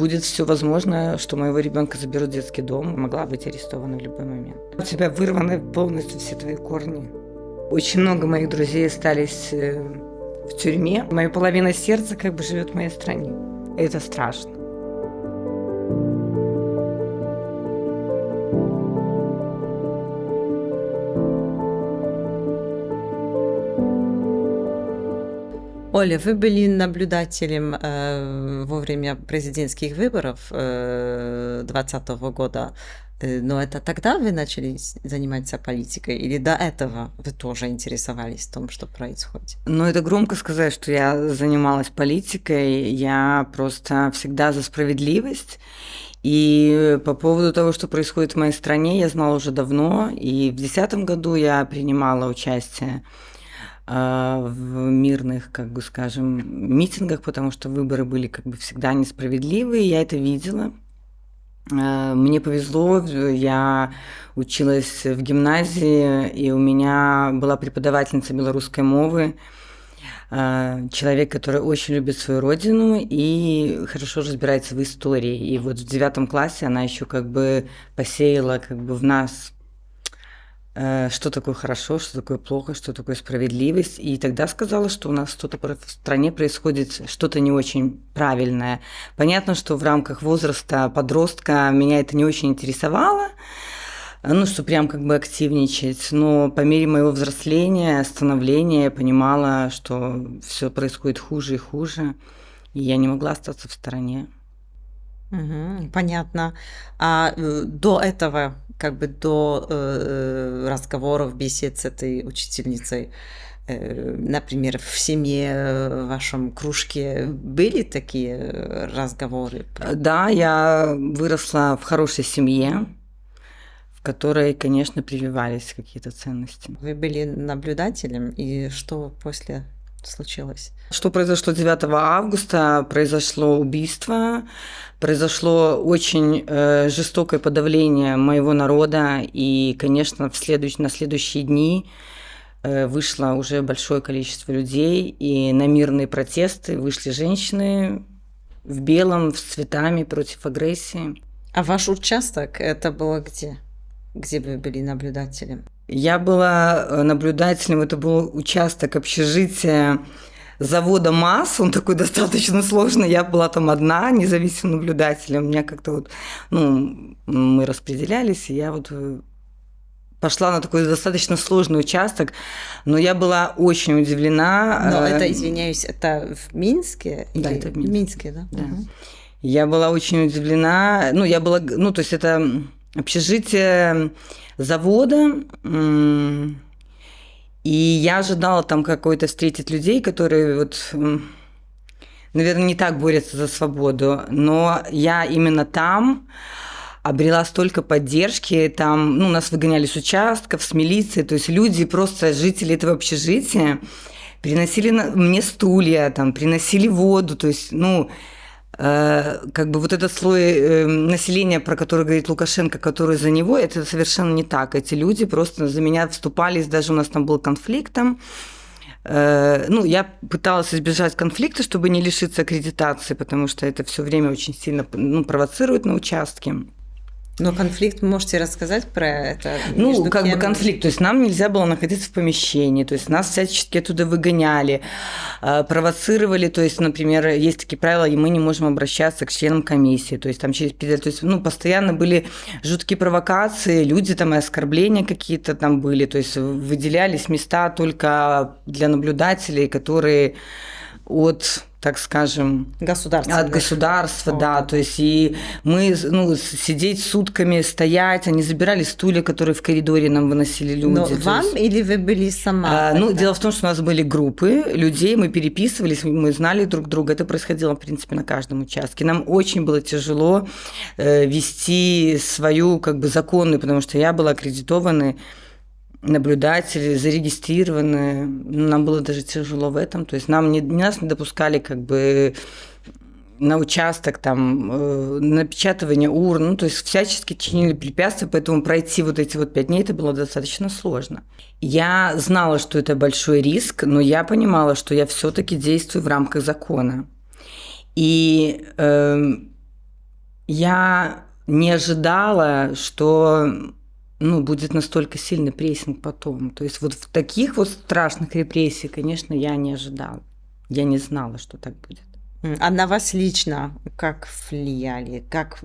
будет все возможно, что моего ребенка заберут в детский дом, могла быть арестована в любой момент. У тебя вырваны полностью все твои корни. Очень много моих друзей остались э, в тюрьме. Моя половина сердца как бы живет в моей стране. Это страшно. Оля, вы были наблюдателем э, во время президентских выборов э, 2020 года. Э, но это тогда вы начали заниматься политикой или до этого вы тоже интересовались том, что происходит? Ну, это громко сказать, что я занималась политикой. Я просто всегда за справедливость. И по поводу того, что происходит в моей стране, я знала уже давно. И в 2010 году я принимала участие в мирных, как бы скажем, митингах, потому что выборы были как бы всегда несправедливые, я это видела. А, мне повезло, я училась в гимназии, и у меня была преподавательница белорусской мовы, а, человек, который очень любит свою родину и хорошо разбирается в истории. И вот в девятом классе она еще как бы посеяла как бы в нас что такое хорошо, что такое плохо, что такое справедливость. И тогда сказала, что у нас что-то в стране происходит, что-то не очень правильное. Понятно, что в рамках возраста подростка меня это не очень интересовало, ну, что прям как бы активничать. Но по мере моего взросления, становления, я понимала, что все происходит хуже и хуже, и я не могла остаться в стороне. Угу, понятно. А э, до этого, как бы до э, разговоров, бесед с этой учительницей, э, например, в семье, в вашем кружке были такие разговоры? Да, я выросла в хорошей семье, в которой, конечно, прививались какие-то ценности. Вы были наблюдателем, и что после случилось? Что произошло 9 августа? Произошло убийство, произошло очень э, жестокое подавление моего народа, и, конечно, в следующ... на следующие дни э, вышло уже большое количество людей, и на мирные протесты вышли женщины в белом, с цветами против агрессии. А ваш участок это было где? Где вы были наблюдателем? Я была э, наблюдателем, это был участок общежития завода МАС, он такой достаточно сложный, я была там одна, независимым наблюдателем, у меня как-то вот, ну, мы распределялись, и я вот э, пошла на такой достаточно сложный участок, но я была очень удивлена. Но э, это, извиняюсь, это в Минске? Да, это в Минске. В Минске, да? Да. Угу. Я была очень удивлена, ну, я была, ну, то есть это общежитие завода, и я ожидала там какой-то встретить людей, которые вот, наверное, не так борются за свободу, но я именно там обрела столько поддержки, там, ну, нас выгоняли с участков, с милиции, то есть люди, просто жители этого общежития, приносили мне стулья, там, приносили воду, то есть, ну, как бы вот этот слой э, населения, про который говорит Лукашенко, который за него, это совершенно не так. Эти люди просто за меня вступались, даже у нас там был конфликт там, э, ну, я пыталась избежать конфликта, чтобы не лишиться аккредитации, потому что это все время очень сильно ну, провоцирует на участке. Но конфликт, можете рассказать про это? Ну, как кем? бы конфликт. То есть нам нельзя было находиться в помещении, то есть нас всячески оттуда выгоняли, а, провоцировали. То есть, например, есть такие правила, и мы не можем обращаться к членам комиссии. То есть там через то есть, ну, постоянно были жуткие провокации, люди там и оскорбления какие-то там были. То есть выделялись места только для наблюдателей, которые от так скажем, государства, от государства, да, то есть и мы, ну, сидеть сутками, стоять, они забирали стулья, которые в коридоре нам выносили люди. Но вам есть, или вы были сама? А, ну, дело в том, что у нас были группы людей, мы переписывались, мы знали друг друга, это происходило, в принципе, на каждом участке. Нам очень было тяжело э, вести свою, как бы, законную, потому что я была аккредитованной наблюдатели зарегистрированы. Нам было даже тяжело в этом. То есть нам не, нас не допускали как бы на участок, там, э, напечатывание урн, ну, то есть всячески чинили препятствия, поэтому пройти вот эти вот пять дней это было достаточно сложно. Я знала, что это большой риск, но я понимала, что я все-таки действую в рамках закона. И э, Я не ожидала, что ну, будет настолько сильный прессинг потом. То есть вот в таких вот страшных репрессий, конечно, я не ожидала. Я не знала, что так будет. А на вас лично как влияли? Как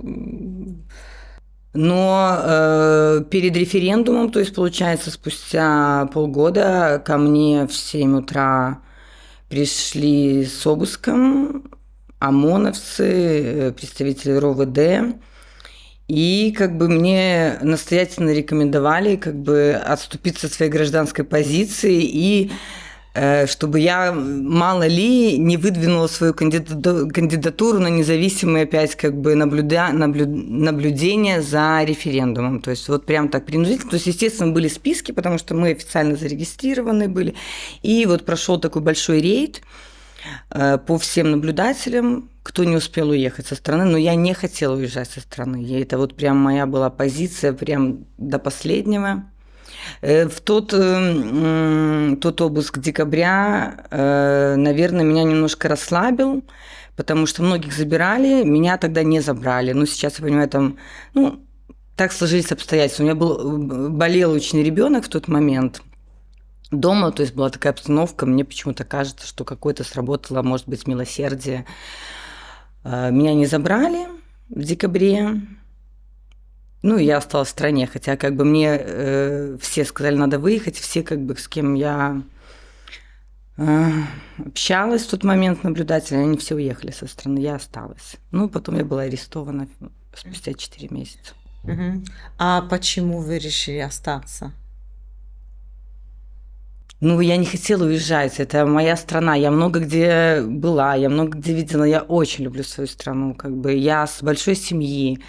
но э, перед референдумом, то есть, получается, спустя полгода ко мне в 7 утра пришли с обыском ОМОНовцы, э, представители РОВД, и как бы мне настоятельно рекомендовали как бы отступиться от своей гражданской позиции и Э, чтобы я, мало ли, не выдвинула свою кандидатуру на независимое опять как бы наблюда, наблю, наблюдение за референдумом. То есть вот прям так принудительно. То есть, естественно, были списки, потому что мы официально зарегистрированы были. И вот прошел такой большой рейд по всем наблюдателям, кто не успел уехать со страны, но я не хотела уезжать со страны. И это вот прям моя была позиция прям до последнего. Э, в тот, э, тот обыск декабря, э, наверное, меня немножко расслабил, потому что многих забирали, меня тогда не забрали. Но сейчас я понимаю, там, ну, так сложились обстоятельства. У меня был, болел очень ребенок в тот момент дома, то есть была такая обстановка, мне почему-то кажется, что какое-то сработало, может быть, милосердие. Меня не забрали в декабре, ну, я осталась в стране, хотя как бы мне э, все сказали, надо выехать, все как бы с кем я э, общалась в тот момент наблюдатели, они все уехали со страны, я осталась. Ну, потом я была арестована спустя 4 месяца. Угу. А почему вы решили остаться? Ну, я не хотела уезжать, это моя страна, я много где была, я много где видела, я очень люблю свою страну, как бы я с большой семьи,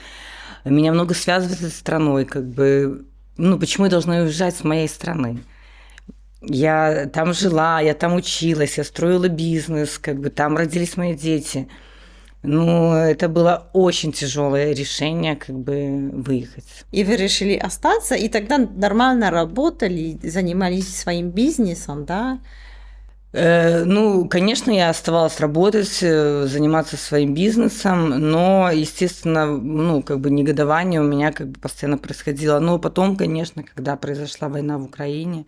меня много связывает с страной, как бы, ну, почему я должна уезжать с моей страны? Я там жила, я там училась, я строила бизнес, как бы там родились мои дети. Ну, это было очень тяжелое решение, как бы выехать. И вы решили остаться, и тогда нормально работали, занимались своим бизнесом, да? Э, ну, конечно, я оставалась работать, э, заниматься своим бизнесом, но, естественно, ну, как бы негодование у меня как бы постоянно происходило. Но потом, конечно, когда произошла война в Украине,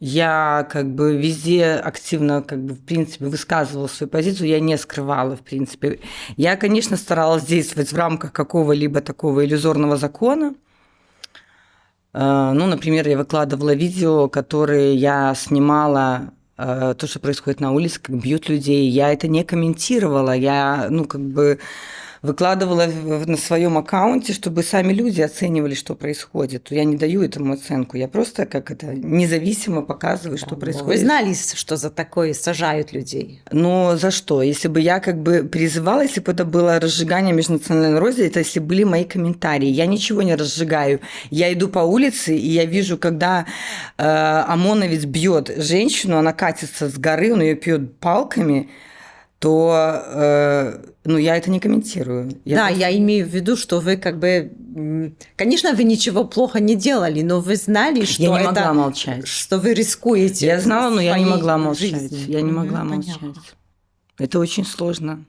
я как бы везде активно, как бы, в принципе, высказывала свою позицию, я не скрывала, в принципе. Я, конечно, старалась действовать в рамках какого-либо такого иллюзорного закона. Э, ну, например, я выкладывала видео, которые я снимала Э, то, что происходит на улице, как бьют людей. Я это не комментировала. Я, ну, как бы выкладывала на своем аккаунте, чтобы сами люди оценивали, что происходит. Я не даю этому оценку, я просто как это независимо показываю, что происходит. Вы знали, что за такое сажают людей? Но за что? Если бы я как бы призывала, если бы это было разжигание межнациональной рознь, это если были мои комментарии. Я ничего не разжигаю. Я иду по улице, и я вижу, когда э, ОМОНовец бьет женщину, она катится с горы, он ее пьет палками, то э, ну, я это не комментирую. Я да, просто... я имею в виду, что вы как бы... Конечно, вы ничего плохо не делали, но вы знали, что я не это... могла молчать. Что вы рискуете. Я знала, но я не могла молчать. Жизни. Я не могла mm молчать. Понятно. Это очень сложно.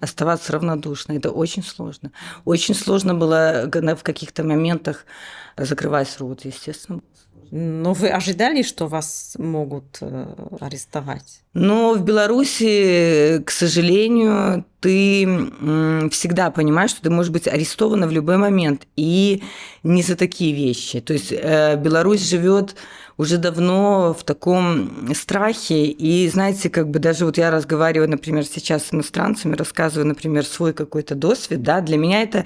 Оставаться равнодушной, это очень сложно. Очень сложно было в каких-то моментах закрывать рот, естественно. Но вы ожидали, что вас могут э, арестовать? Но в Беларуси, к сожалению, ты всегда понимаешь, что ты можешь быть арестована в любой момент. И не за такие вещи. То есть э, Беларусь живет уже давно в таком страхе. И знаете, как бы даже вот я разговариваю, например, сейчас с иностранцами, рассказываю, например, свой какой-то досвид, да, для меня это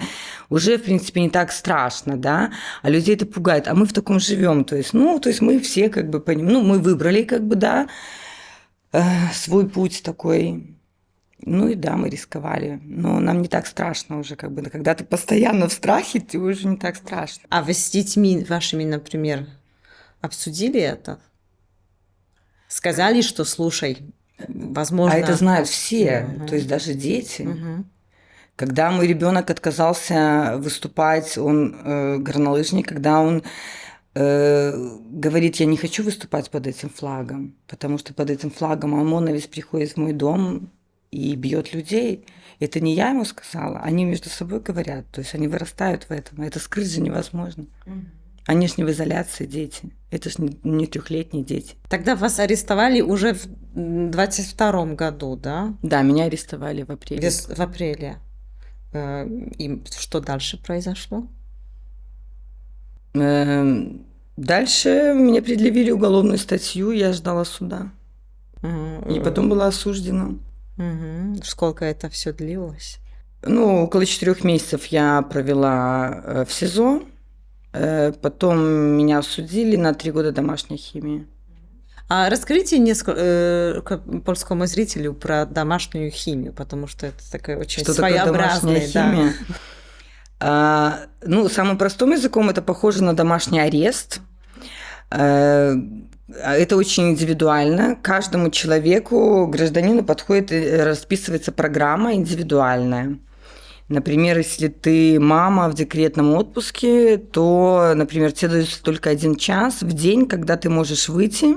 уже, в принципе, не так страшно, да, а людей это пугает. А мы в таком живем, то есть, ну, то есть мы все как бы понимаем, ну, мы выбрали как бы, да, э, свой путь такой, ну и да, мы рисковали. Но нам не так страшно уже, как бы, когда ты постоянно в страхе, ты уже не так страшно. А вы с детьми вашими, например, обсудили это? Сказали, что слушай, возможно. А это знают все, угу. то есть даже дети. Угу. Когда мой ребенок отказался выступать, он э, горнолыжник, когда он э, говорит, я не хочу выступать под этим флагом, потому что под этим флагом ОМОНовец приходит в мой дом, и бьет людей. Это не я ему сказала, они между собой говорят, то есть они вырастают в этом, это скрыть же невозможно. Они же не в изоляции дети, это же не, трехлетние дети. Тогда вас арестовали уже в 22 году, да? Да, меня арестовали в апреле. Вес- В апреле. Э, И что дальше произошло? Эм, Дальше мне предъявили уголовную статью, я ждала суда. Мгм. И потом была осуждена. Мгм. Сколько это все длилось? Ну, около четырех месяцев я провела э, в СИЗО. Э, Потом меня осудили на три года домашней химии. А расскажите несколько польскому зрителю про домашнюю химию, потому что это такая очень Что такое своеобразная домашняя да. химия? А, ну, самым простым языком это похоже на домашний арест. Э, Это очень индивидуально. Каждому человеку, гражданину подходит, расписывается программа индивидуальная. Например, если ты мама в декретном отпуске, то, например, тебе дается только один час в день, когда ты можешь выйти,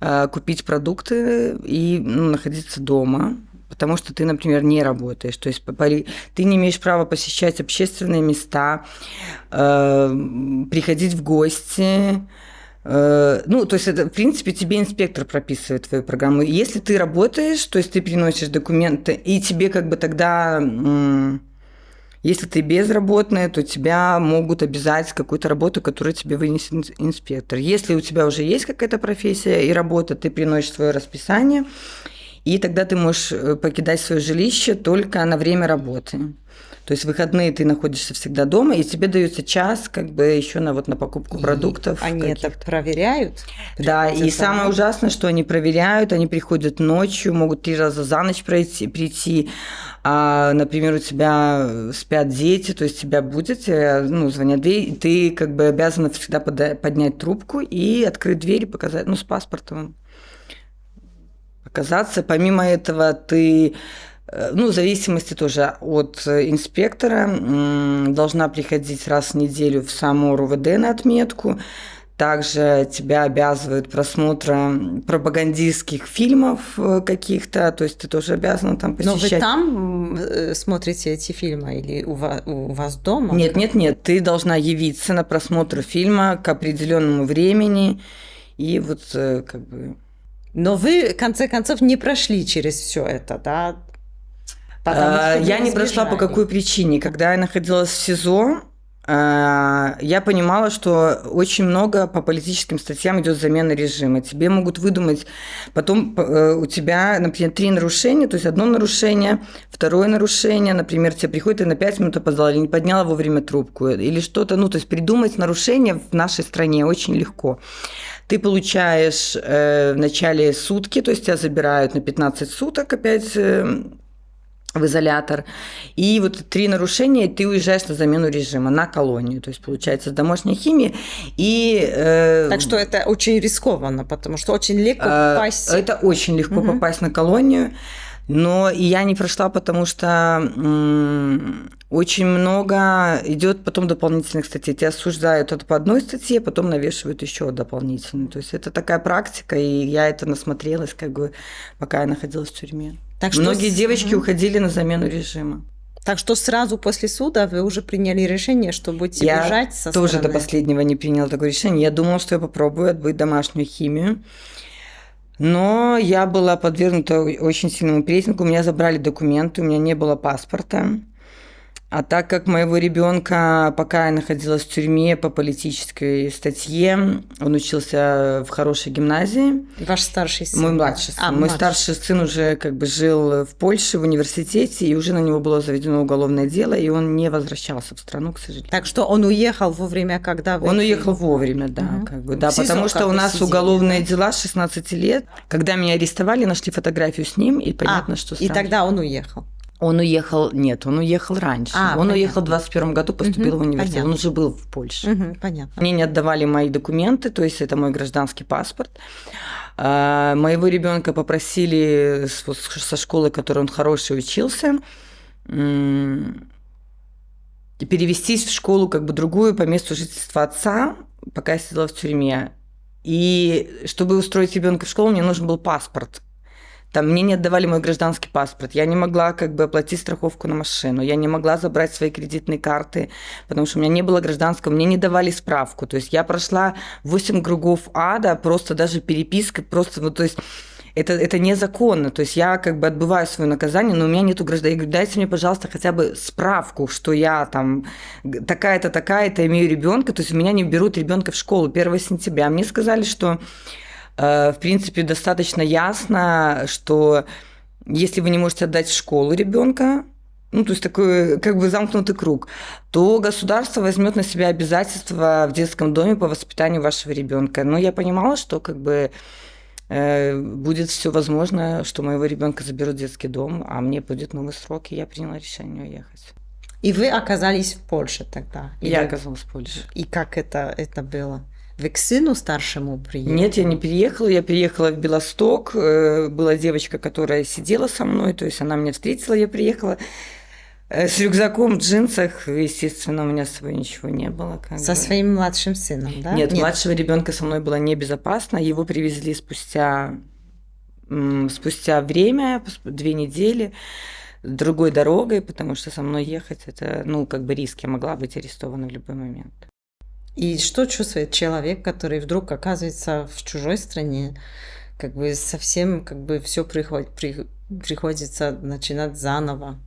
э, купить продукты и ну, находиться дома, потому что ты, например, не работаешь. То есть ты не имеешь права посещать общественные места, э, приходить в гости. Э, Ну, то есть это, в принципе, тебе инспектор прописывает твою программу. Если ты работаешь, то есть ты приносишь документы, и тебе как бы тогда, если ты безработная, то тебя могут обязать какую-то работу, которую тебе вынесет ин- инспектор. Если у тебя уже есть какая-то профессия и работа, ты приносишь свое расписание, и тогда ты можешь э, покидать свое жилище только на время работы. То есть в выходные ты находишься всегда дома, и тебе дается час как бы еще на, вот, на покупку И продуктов. Они это проверяют? Да, и самое ужасное, что они проверяют, они приходят ночью, могут три раза за ночь пройти, прийти. А, например, у тебя спят дети, то есть тебя будет, тебе, ну, звонят дверь, и ты как бы обязана всегда поднять трубку и открыть дверь и показать, ну, с паспортом показаться. Помимо этого, ты э, ну, в зависимости тоже от э, инспектора, должна приходить раз в неделю в саму РУВД на отметку. Также тебя обязывают просмотром пропагандистских фильмов э, каких-то, то есть ты тоже обязана там Но посещать. вы там смотрите эти фильмы или у вас, у вас дома? Нет, нет, нет, ты должна явиться на просмотр фильма к определенному времени, и вот как бы Но вы, в конце концов, не прошли через все это, да? Потому А, Я не прошла по какой причине. Когда я находилась в СИЗО, я понимала, что очень много по политическим статьям идет замена режима. Тебе могут выдумать, потом э, у тебя, например, три нарушения, то есть одно нарушение, второе нарушение, например, тебе приходит, ты на пять минут опоздала или не подняла вовремя трубку, или что-то, ну, то есть придумать нарушение в нашей стране очень легко. Ты получаешь э, в начале сутки, то есть тебя забирают на 15 суток опять э, в изолятор. И вот три нарушения, и ты уезжаешь на замену режима, на колонию. То есть, получается, с домашней химией. И, э, Так что это очень рискованно, потому что очень легко э, попасть. Это очень легко Мгм. попасть на колонию. Но и я не прошла, потому что м, очень много идет потом дополнительных статей. Тебя осуждают от по одной статье, потом навешивают еще дополнительную. То есть это такая практика, и я это насмотрелась, как бы, пока я находилась в тюрьме. Так что Многие с- девочки Мгм. уходили на замену режима. Так что сразу после суда вы уже приняли решение, что будете Я бежать со Тоже страны. до последнего не приняла такое решение. Я думала, что я попробую отбыть домашнюю химию. Но я была подвергнута очень сильному прессингу. У меня забрали документы, у меня не было паспорта. А так как моего ребенка, пока я находилась в тюрьме по политической статье, он учился в хорошей гимназии, Ваш старший сын. мой младший сын. А, Мой младший. старший сын уже как бы жил в Польше в университете, и уже на него было заведено уголовное дело, и он не возвращался в страну, к сожалению. Так что он уехал вовремя, когда вы... Он уехал вовремя, да, Мгм. как бы, да, СИЗО потому что у нас сидели, уголовные дела с 16 лет. Когда меня арестовали, нашли фотографию с ним, и понятно, А, что И сразу- тогда он уехал. Он уехал, нет, он уехал раньше. А, он понятно. уехал в 21 году, поступил Мгм, в университет, понятно. он уже был в Польше. Мгм, понятно. Мне не отдавали мои документы, то есть это мой гражданский паспорт. А, Моего ребенка попросили со школы, в которой он хороший учился, перевестись в школу как бы другую по месту жительства отца, пока я сидела в тюрьме. И чтобы устроить ребенка в школу, мне нужен был паспорт. Там мне не отдавали мой гражданский паспорт, я не могла как бы оплатить страховку на машину, я не могла забрать свои кредитные карты, потому что у меня не было гражданского, мне не давали справку. То есть я прошла 8 кругов ада, просто даже переписка, просто, ну то есть это, это незаконно. То есть я как бы отбываю свое наказание, но у меня нету граждан. Я говорю, дайте мне, пожалуйста, хотя бы справку, что я там такая-то, такая-то, имею ребенка. То есть у меня не берут ребенка в школу 1 сентября. Мне сказали, что в принципе достаточно ясно, что если вы не можете отдать в школу ребенка, ну, то есть такой как бы замкнутый круг, то государство возьмет на себя обязательства в детском доме по воспитанию вашего ребенка. Но я понимала, что как бы Э, будет все возможно, что моего ребенка заберут в детский дом, а мне будет новый срок, и я приняла решение уехать. И вы оказались в Польше тогда? Или... Я оказалась в Польше. И как это, это было? Вы к сыну старшему приехали? Нет, я не переехала. Я переехала в Белосток. Э, была девочка, которая сидела со мной, то есть она меня встретила, я приехала. Э, с рюкзаком в джинсах, естественно, у меня с собой ничего не было. Как со бы. своим младшим сыном, да? Нет, Нет, младшего ребенка со мной было небезопасно. Его привезли спустя, спустя время, две недели, другой дорогой, потому что со мной ехать это, ну, как бы риск. Я могла быть арестована в любой момент. И что чувствует человек, который вдруг оказывается в чужой стране, как бы совсем, как бы все приход, при, приходится начинать заново?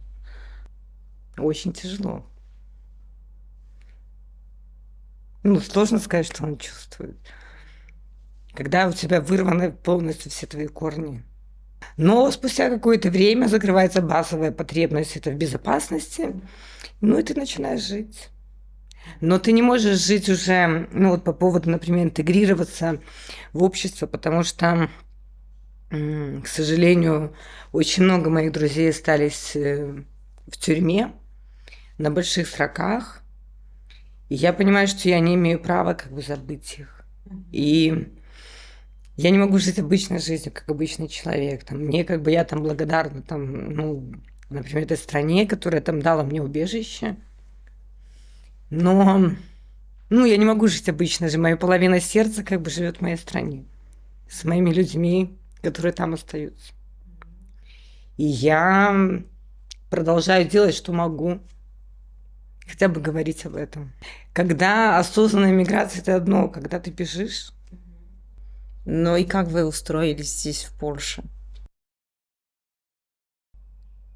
Очень тяжело. Ну, сложно сказать, что он чувствует. Когда у тебя вырваны полностью все твои корни. Но спустя какое-то время закрывается базовая потребность это в безопасности, ну и ты начинаешь жить. Но ты не можешь жить уже, ну вот по поводу, например, интегрироваться в общество, потому что, к сожалению, очень много моих друзей остались э, в тюрьме, на больших сроках. И я понимаю, что я не имею права как бы забыть их. И я не могу жить обычной жизнью, как обычный человек. Там, мне как бы я там благодарна, там, ну, например, этой стране, которая там дала мне убежище. Но, ну, я не могу жить обычно же. Моя половина сердца как бы живет в моей стране. С моими людьми, которые там остаются. И я продолжаю делать, что могу хотя бы говорить об этом. Когда осознанная миграция – это одно, когда ты бежишь. Ну и как вы устроились здесь, в Польше?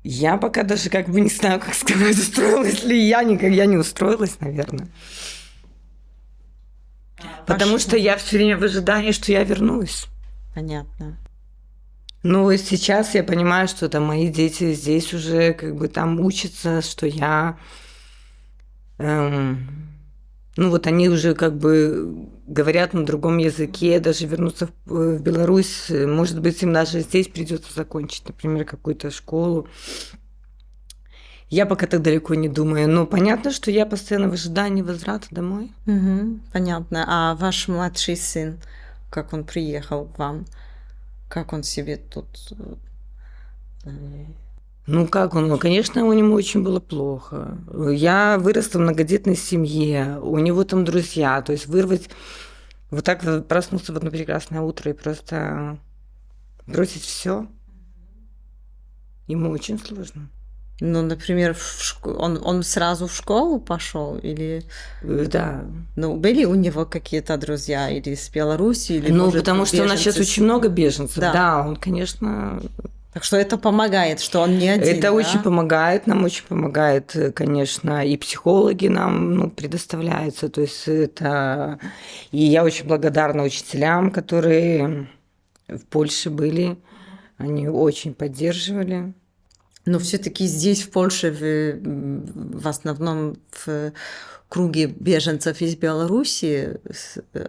Я пока даже как бы не знаю, как сказать, устроилась ли я, никак я не устроилась, наверное. А, Потому что я все время в ожидании, что я вернусь. Понятно. Ну, сейчас я понимаю, что там мои дети здесь уже как бы там учатся, что я эм, ну вот они уже как бы говорят на другом языке, даже вернуться в, в Беларусь, может быть, им даже здесь придется закончить, например, какую-то школу. Я пока так далеко не думаю, но понятно, что я постоянно в ожидании возврата домой. Угу, понятно. А ваш младший сын, как он приехал к вам, как он себе тут э, ну как он? Конечно, у него очень было плохо. Я выросла в многодетной семье, у него там друзья. То есть вырвать, вот так проснуться в одно прекрасное утро и просто бросить все, ему очень сложно. Ну, например, в шко... он, он сразу в школу пошел или... Э, да. Ну, были у него какие-то друзья или из Беларуси? Или, ну, может, потому что у нас сейчас очень много беженцев. Да, да он, конечно, так что это помогает, что он не один. Это да? очень помогает, нам очень помогает, конечно, и психологи нам ну, предоставляются. То есть это... И я очень благодарна учителям, которые в Польше были. Они очень поддерживали. Но все-таки здесь, в Польше, вы в основном в круге беженцев из Беларуси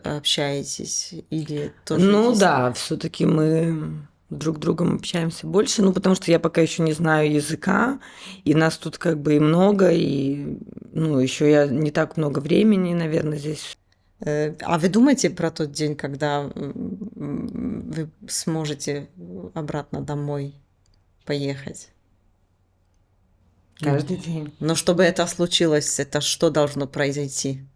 общаетесь или тоже? Ну здесь? да, все-таки мы друг другом общаемся больше, ну, потому что я пока еще не знаю языка, и нас тут как бы и много, и, ну, еще я не так много времени, наверное, здесь. Э, а вы думаете про тот день, когда вы сможете обратно домой поехать? Каждый день. Но чтобы это случилось, это что должно произойти?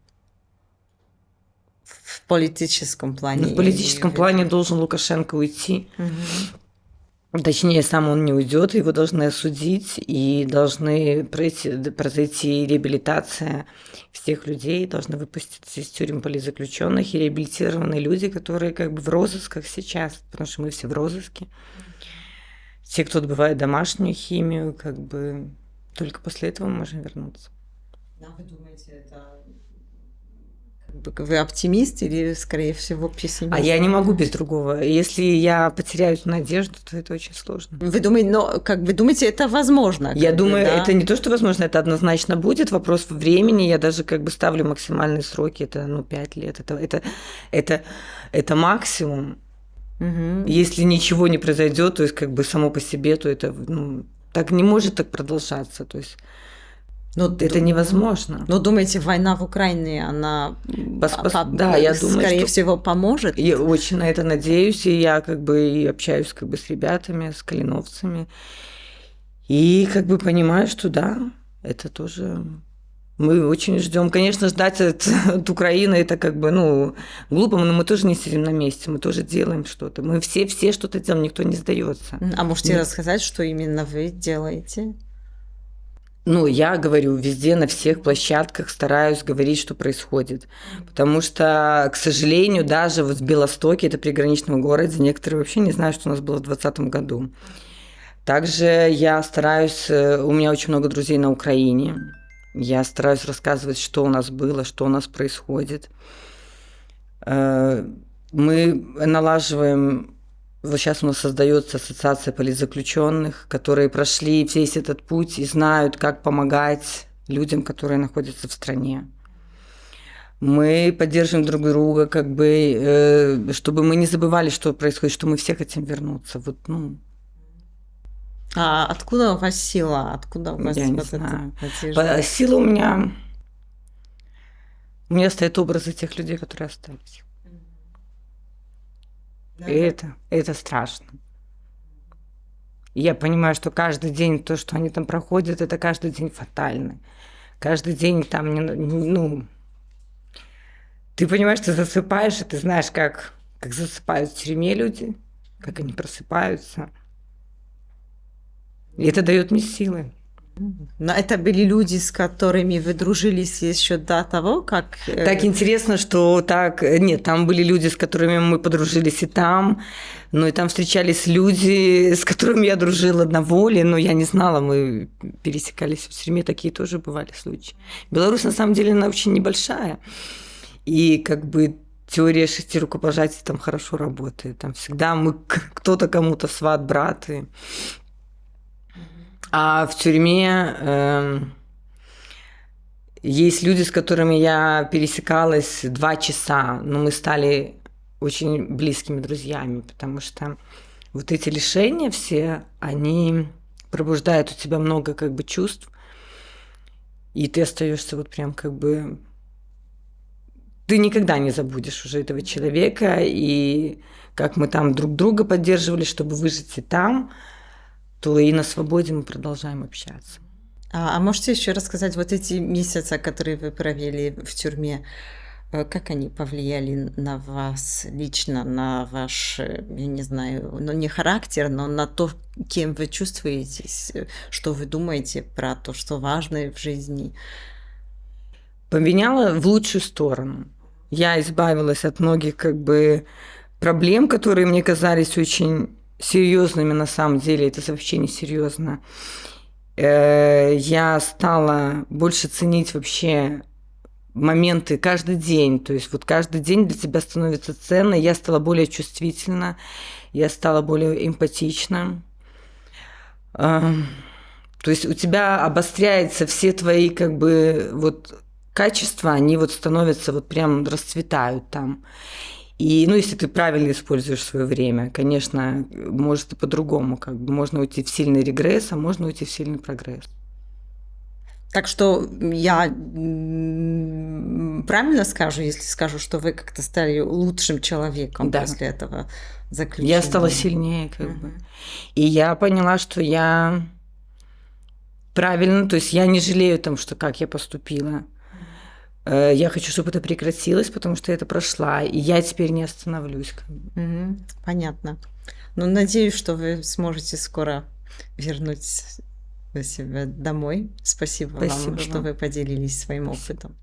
В политическом плане. Ну, в политическом плане должен Лукашенко уйти. Угу. Точнее, сам он не уйдет, его должны осудить и должны пройти, произойти реабилитация всех людей, должны выпуститься из тюрем политзаключенных и реабилитированные люди, которые как бы в розысках сейчас, потому что мы все в розыске. Те, кто добывает домашнюю химию, как бы только после этого мы можем вернуться. А вы думаете, это вы оптимист или, скорее всего, пессимист? А я не могу без другого. Если я потеряю эту надежду, то это очень сложно. Вы думаете, но как вы думаете, это возможно? Я бы, думаю, да? это не то, что возможно, это однозначно будет. Вопрос времени. Я даже как бы ставлю максимальные сроки. Это ну пять лет. Это это это это максимум. Угу. Если ничего не произойдет, то есть как бы само по себе, то это ну, так не может так продолжаться. То есть но это невозможно. Но думаете, война в Украине, она Пос- пос- по- да, я думаю, скорее что- всего поможет? Я очень на это надеюсь, и я как бы и общаюсь как бы с ребятами, с калиновцами, и как бы понимаю, что да, это тоже мы очень ждем. Конечно, ждать от, от Украины это как бы, ну, глупо, но мы тоже не сидим на месте, мы тоже делаем что-то. Мы все, все что-то делаем, никто не сдается. А можете Нет. рассказать, что именно вы делаете? Ну, я говорю везде, на всех площадках стараюсь говорить, что происходит. Потому что, к сожалению, даже вот в Белостоке, это приграничном городе, некоторые вообще не знают, что у нас было в 2020 году. Также я стараюсь, э, у меня очень много друзей на Украине. Я стараюсь рассказывать, что у нас было, что у нас происходит. Э, Мы налаживаем вот сейчас у нас создается ассоциация политзаключенных, которые прошли весь этот путь и знают, как помогать людям, которые находятся в стране. Мы поддерживаем друг друга, как бы, э, чтобы мы не забывали, что происходит, что мы все хотим вернуться. Вот, ну, А откуда у вас сила? Откуда у вас Я не вот это знаю. сила у меня... У меня стоят образы тех людей, которые остались. И это, это страшно. Я понимаю, что каждый день то, что они там проходят, это каждый день фатально. Каждый день там, ну, ты понимаешь, ты засыпаешь, и ты знаешь, как, как засыпают в тюрьме люди, как они просыпаются. И это дает мне силы. Но это были люди, с которыми вы дружились еще до того, как... э, Так интересно, что так... Нет, там были люди, с которыми мы подружились и там, но и там встречались люди, с которыми я дружила на воле, но я не знала, мы пересекались в тюрьме, такие тоже бывали случаи. Беларусь, на самом деле, она очень небольшая, и как бы теория шести рукопожатий там хорошо работает. Там всегда мы кто-то кому-то сват, брат. и- А в тюрьме эм, есть люди, с которыми я пересекалась два часа, но мы стали очень близкими друзьями, потому что вот эти лишения все, они пробуждают у тебя много как бы чувств, и ты остаешься вот прям как бы... Ты никогда не забудешь уже этого человека, и как мы там друг друга поддерживали, чтобы выжить и там, то и на свободе мы продолжаем общаться. А, а можете еще рассказать вот эти месяцы, которые вы провели в тюрьме, э, как они повлияли на вас лично, на ваш, э, я не знаю, ну не характер, но на то, кем вы чувствуетесь, э, что вы думаете про то, что важно в жизни? поменяла в лучшую сторону. Я избавилась от многих как бы проблем, которые мне казались очень серьезными на самом деле. Это вообще не серьезно. Э, Я стала больше ценить вообще моменты каждый день. То есть вот каждый день для тебя становится ценной. Я стала более чувствительна, я стала более эмпатична. Эм, То есть у тебя обостряются все твои как бы вот качества, они вот становятся вот прям расцветают там. И, ну, если ты правильно используешь свое время, конечно, может и по-другому, как бы можно уйти в сильный регресс, а можно уйти в сильный прогресс. Так что я правильно скажу, если скажу, что вы как-то стали лучшим человеком Да. после этого заключения? Я стала сильнее, как бы. Мгм. И я поняла, что я правильно, то есть я не жалею там, что как я поступила. Э, Я хочу, чтобы это прекратилось, потому что я это прошла, и я теперь не остановлюсь. Мгм. Понятно. Ну, надеюсь, что вы сможете скоро вернуть себя домой. Спасибо, Спасибо вам, что вам. вы поделились своим опытом.